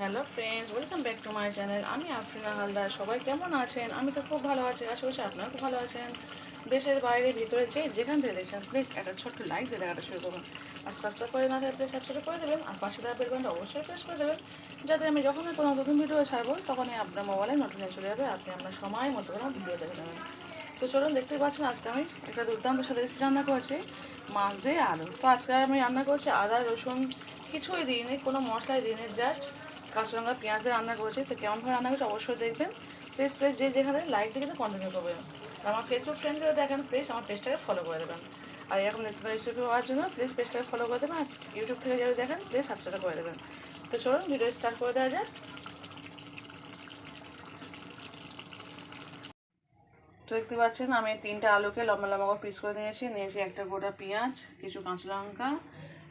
Hello friends welcome back to my channel আমি আফরিনা হালদার। সবাই কেমন আছেন? আমি তো খুব ভালো আছি। আশা করছি আপনারা খুব ভালো আছেন। দেশের বাইরে, ভিতরে যে যেখান থেকে দেখছেন প্লিজ একটা ছোট্ট লাইক দিয়ে দেখাটা শুরু করুন। আর সাবস্ক্রাইব করে না থাকলে সাবস্ক্রাইব করে দেবেন। আর পাশে দেওয়া বেলবেনটা অবশ্যই প্রেস করে দেবেন। যাতে আমি যখনই কোনো নতুন ভিডিও ছাড়বো, তখনই আপনার মোবাইলে নোটিফিকেশন চলে যাবে। আপনি আপনার সময় মতো করে ভিডিও দেখে নেবেন। তো চলুন দেখতে পাচ্ছেন আজকে আমি একটা দুর্দান্ত সাথে রান্না করেছি। মাছ দিয়ে আলু। তো আজকে আমি রান্না করছি আদা, রসুন, কিছুই দিইনি, কোনো মশলাই দিইনি জাস্ট কাঁচা লঙ্কা পেঁয়াজ রান্না করেছি, তো কেমনভাবে রান্না করছি অবশ্যই দেখবেন। প্লিজ প্লিজ যে যেখানে লাইক দিয়ে কিন্তু কন্টিনিউ করবেন। আমার ফেসবুক ফ্রেন্ডগুলো দেখেন প্লিজ আমার পেজটাকে ফলো করে দেবেন। আর এরকম নিত্য রেসিপি হওয়ার জন্য প্লিজ পেজটাকে ফলো করে দেবেন। আর ইউটিউব থেকে যারা দেখেন প্লিজ সাবস্ক্রাইব করে দেবেন। তো চলুন ভিডিও স্টার্ট করে দেওয়া যায় তো দেখতে পাচ্ছেন, আমি তিনটা আলুকে লম্বা লম্বা করে পিস করে নিয়েছি। নিয়েছি একটা গোটা পেঁয়াজ, কিছু কাঁচা লঙ্কা,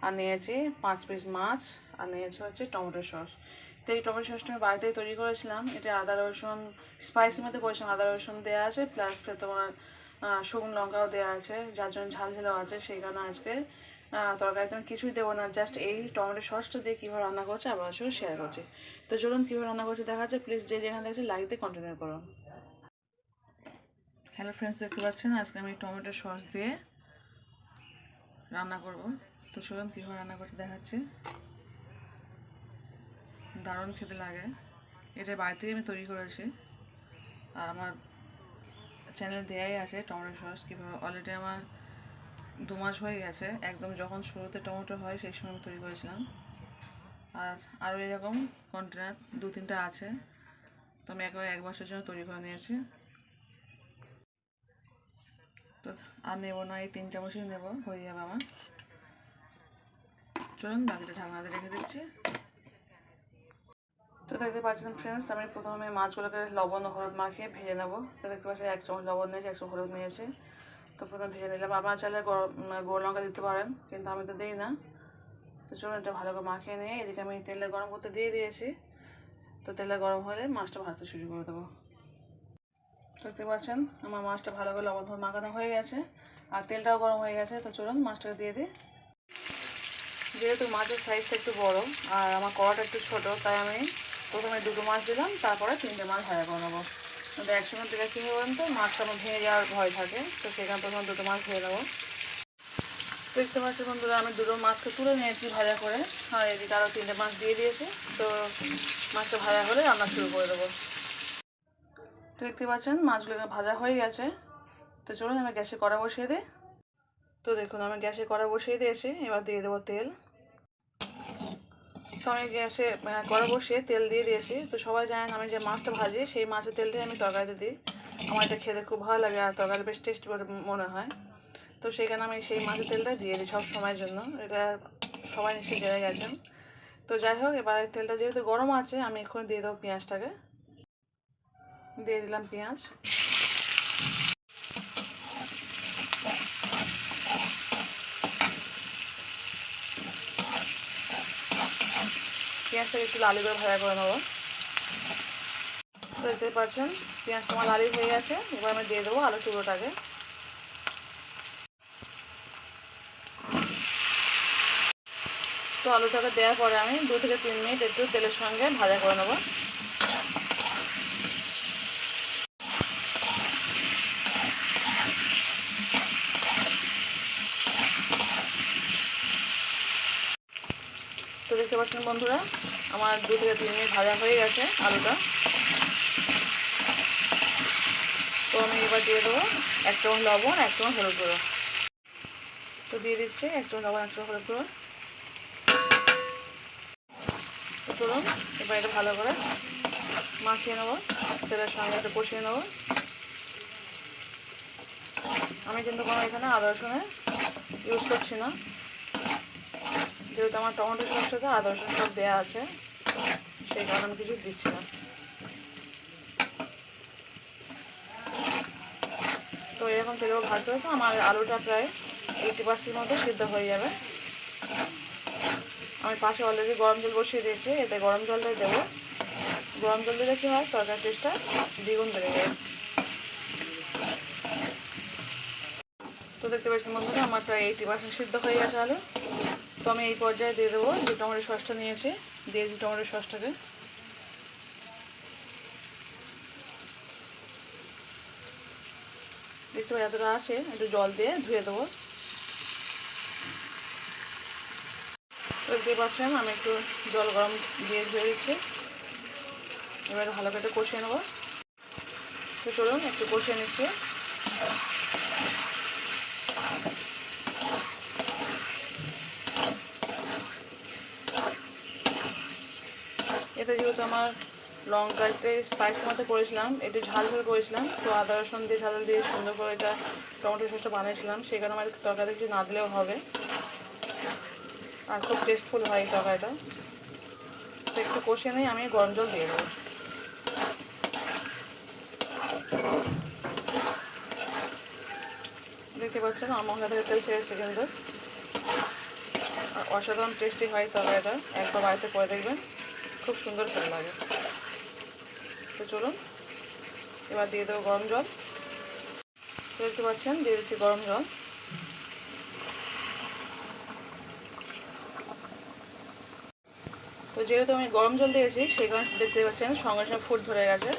আর নিয়েছি পাঁচ পিস মাছ, আর নিয়েছি হচ্ছে টমেটো সস। তো এই টমেটো সসটা আমি বাড়িতেই তৈরি করেছিলাম। এটা আদা রসুন স্পাইসির মধ্যে করেছিলাম। আদা রসুন দেওয়া আছে প্লাস তোমার শুকনো লঙ্কাও দেওয়া আছে যার জন্য ঝাল ঝালও আছে সেই কারণে আজকে আহ, তরকারিতে আমি কিছুই দেবো না। জাস্ট এই টমেটো সসটা দিয়ে কীভাবে রান্না করছে আবার সঙ্গে শেয়ার করছি। তো চলুন কীভাবে রান্না করছে দেখা যাচ্ছে প্লিজ যে যেখানে দেখছে লাইক দিয়ে কন্টিনিউ করুন হ্যালো ফ্রেন্ডস দেখতে পাচ্ছেন আজকে আমি টমেটো সস দিয়ে রান্না করব। তো চলুন কীভাবে রান্না করতে দেখাচ্ছি। দারুণ খেতে লাগে। এটা বাড়িতেই আমি তৈরি করেছি আর আমার চ্যানেল দেয়াই আছে টমেটো সস। কীভাবে অলরেডি আমার দু মাস হয়ে গেছে। একদম যখন শুরুতে টমেটো হয়, সেই সময় তৈরি করেছিলাম। আর আরও এরকম কন্টেনার দু তিনটা আছে। তো আমি একবার এক বছরের জন্য তৈরি করে নিয়েছি। তো আর নেব না, এই তিন চামচই নেব, হয়ে যাবে আমার। চলুন বাকিটা ঢাকনাতে রেখে দিচ্ছি। তো দেখতে পাচ্ছেন ফ্রেন্ডস আমি প্রথমে মাছগুলোকে লবণ হলুদ মাখিয়ে ভেজে নেব। তো দেখতে পাচ্ছি এক চামচ লবণ নিয়েছি, এক চামচ হলুদ নিয়েছি। তো প্রথমে ভেজে নিলাম। আপনারা চাইলে গোল লঙ্কা দিতে পারেন, কিন্তু আমি তো দিই না। তো চলুন এটা ভালো করে মাখিয়ে নিয়ে এদিকে আমি তেলে গরম করতে দিয়ে দিয়েছি। তো তেলে গরম হলে মাছটা ভাজতে শুরু করে দেবো। দেখতে পাচ্ছেন, আমার মাছটা ভালো করে লবণ হলুদ মাখানো হয়ে গেছে, আর তেলটাও গরম হয়ে গেছে। তো চলুন মাছটাকে দিয়ে দিই। যেহেতু মাছের সাইজটা একটু বড়, আর আমার কড়াটা একটু ছোট, তাই আমি প্রথমে দুটো মাছ দিলাম, তারপরে তিনটে মাছ ভাজা করে নেব কিন্তু একসঙ্গে দিলে কী বলুন তো মাছটা আমার ভেঙে যাওয়ার ভয় থাকে, তো সেখানে প্রথমে দুটো মাছ ভেজে নেব। দেখতে পাচ্ছি বন্ধুরা, আমি দুটো মাছকে তুলে নিয়েছি ভাজা করে, আর এদিকে আরও তিনটে মাছ দিয়ে দিয়েছি, তো মাছটা ভাজা হলে রান্না শুরু করে দেবো। দেখতে পাচ্ছেন মাছগুলো ভাজা হয়ে গেছে। তো চলুন, আমি গ্যাসে কড়া বসিয়ে দিই। তো দেখুন, আমি গ্যাসে কড়া বসিয়ে দিয়েছি, এবার দিয়ে দেবো তেল। আমি গ্যাসে আহ, কড়া বসিয়ে তেল দিয়ে দিয়েছি। তো সবাই জানেন আমি যে মাছটা ভাজি সেই মাছের তেল দিয়ে আমি তরকারিতে দিই। আমার এটা খেতে খুব ভালো লাগে আর তরকারি বেশ টেস্ট মনে হয়। তো সেখানে আমি সেই মাছের তেলটা দিয়ে দিই সব সময়ের জন্য। এটা সবাই নিশ্চয়ই জেনে গেছেন। তো যাই হোক এবার তেলটা যেহেতু গরম আছে আমি এক্ষুনি দিয়ে দেবো পেঁয়াজটাকে। দিয়ে দিলাম পেঁয়াজ। পেঁয়াজটাকে একটু লালি করে ভাজা করে নেব। দেখতে পাচ্ছেন, পেঁয়াজ তোমার লালি হয়ে গেছে। এবার আমি দিয়ে দেবো আলু চুড়োটাকে তো আলুটাকে দেওয়ার পরে আমি দু থেকে তিন মিনিট একটু তেলের সঙ্গে ভাজা করে নেব। দেখতে পাচ্ছেন বন্ধুরা, আমার দু থেকে তিন মিনিট ভাজা হয়ে গেছে আলুটা। তো আমি এবার দিয়ে দেবো এক চামচ লবণ, এক চামচ হলুদ গুঁড়ো। তো দিয়ে দিচ্ছি এক চামচ লবণ, এক চামচ হলুদ গুঁড়ো। তো চলুন, এবার এটা ভালো করে মাখিয়ে নেব, তেলের সঙ্গে একটু কষিয়ে নেব। আমি কিন্তু কোনো এখানে আদা রসুনের ইউজ করছি না। যেহেতু আমার টমেটো সসটাতে আদা রসুন সব দেওয়া আছে, সেই কারণে আমি কিছু দিচ্ছি না। তো এরকম তেলেও ভাজতে হবে আমার আলুটা প্রায় এইটি পার্সেন্ট মতো সিদ্ধ হয়ে যাবে। আমি পাশে অলরেডি গরম জল বসিয়ে দিয়েছি, এতে গরম জলটাই দেবো। গরম জল দিলে কী হয় তরকারি টেস্টটা দ্বিগুণ বেড়ে যায়। তো দেখতে পাচ্ছেন বন্ধুরা, আমার প্রায় এইটি পার্সেন্ট সিদ্ধ হয়ে গেছে আলু। তো আমি এই পর্যায়ে দিয়ে দেবো যে টমেটো সসটা নিয়েছি, দিয়ে দিই টমেটো সসটাকে। দেখতে পাই এতটা আছে, একটু জল দিয়ে ধুয়ে দেবো। দেখতে পাচ্ছেন, আমি একটু জল গরম দিয়ে ধুয়ে দিচ্ছি। এবার ভালো করে কষিয়ে নেব। তো চলুন, একটু কষিয়ে নিচ্ছি এতে যেহেতু আমার লঙ্কাতে স্পাইস মতো করেছিলাম। একটু ঝাল ঝাল করেছিলাম। তো আদা, রসুন দিয়ে ঝাল দিয়ে সুন্দর করে এটা টমেটো সসটা বানিয়েছিলাম। সেই কারণে আমার তরকারি কিছু না দিলেও হবে। আর খুব টেস্টফুল হয় এই তরকারিটা। তো একটু কষিয়ে নিয়ে আমি গরম জল দিয়ে দেবো। দেখতে পাচ্ছেন আমার থেকে তেল ছেড়েছে কিন্তু। অসাধারণ টেস্টি হয় তরকারিটা। একবার বাড়িতে করে দেখবেন। খুব সুন্দর ভালো লাগে। তো চলুন, এবার দিয়ে দেবো গরম জল। দেখতে পাচ্ছেন দিয়ে দিচ্ছি গরম জল। তো যেহেতু আমি গরম জল দিয়েছি, সেই কারণে দেখতে পাচ্ছেন সঙ্গে সঙ্গে ফুট ধরে গেছে।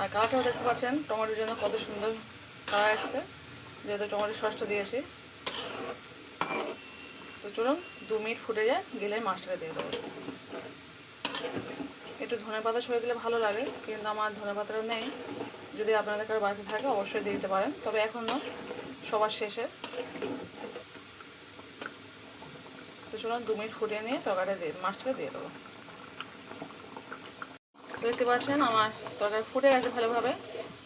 আর কালারটাও দেখতে পাচ্ছেন, টমেটোর জন্য কত সুন্দর কালার আসছে যেহেতু টমেটো সসটা দিয়েছি। তো চলুন দু মিনিট ফুটে যায়, গেলে মাছটাকে দিয়ে দেবো। একটু ধনে পাতা ছড়িয়ে দিলে ভালো লাগে, কিন্তু আমার ধনে পাতাটা নেই। যদি আপনাদের কারও বাড়িতে থাকে, অবশ্যই দিয়ে দিতে পারেন। তবে এখন সবার শেষে। তো চলুন দু মিনিট ফুটিয়ে নিয়ে তরকারিটা দিয়ে, মাছটাকে দিয়ে দেবো। দেখতে পাচ্ছেন, আমার তরকারি ফুটে গেছে ভালোভাবে।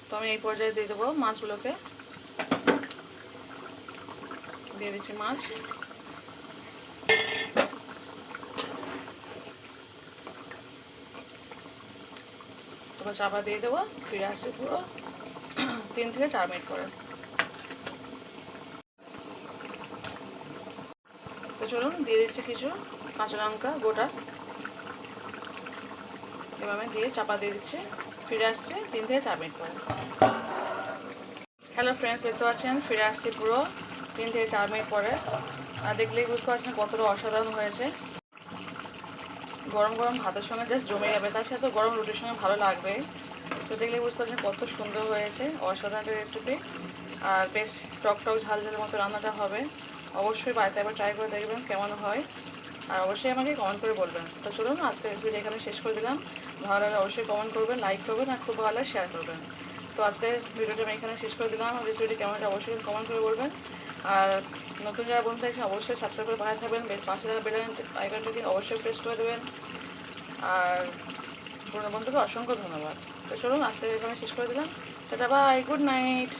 তো আমি এই পর্যায়ে দিয়ে দেবো মাছগুলোকে। দিয়ে দিচ্ছি মাছ। তারপর চাপা দিয়ে দেবো, ফিরে আসছে পুরো। তিন থেকে চার মিনিট করে তো চলুন, দিয়ে দিচ্ছি কিছু কাঁচা লঙ্কা, গোটা। এভাবে দিয়ে চাপা দিয়ে দিচ্ছি। ফিরে আসছে তিন থেকে চার মিনিট পরে। হ্যালো ফ্রেন্ডস দেখতে পাচ্ছেন? ফিরে আসছি পুরো তিন থেকে চার মিনিট পরে। আর দেখলেই বুঝতে পারছেন কতটা অসাধারণ হয়েছে। গরম গরম ভাতের সঙ্গে জাস্ট জমে যাবে। তার সাথে গরম রুটির সঙ্গে ভালো লাগবে। তো দেখলে বুঝতে পারছেন কত সুন্দর হয়েছে অসাধারণ রেসিপি আর বেশ টক টক ঝাল ঝালের মতো রান্নাটা হবে। অবশ্যই বাড়িতে একবার ট্রাই করে দেখবেন কেমন হয়। আর অবশ্যই আমাকে কমেন্ট করে বলবেন। তো চলুন আজকে রেসিপিটা এখানে শেষ করে দিলাম। ভালো লাগলে অবশ্যই কমেন্ট করবেন লাইক করবেন, আর খুব ভালো শেয়ার করবেন। তো আজকে ভিডিওটা আমি এখানে শেষ করে দিলাম। রেসিপিটি কেমন অবশ্যই কমেন্ট করে বলবেন। আর নতুন যারা বন্ধু আছে, অবশ্যই সাবস্ক্রাইব করে পাশে থাকবেন। পাশে যারা বেলেন আইকনটাকে অবশ্যই প্রেস করে দেবেন। আর পুরনো বন্ধুকে অসংখ্য ধন্যবাদ। তো চলুন, আজকে এখানে শেষ করে দিলাম। সেটা বাই গুড নাইট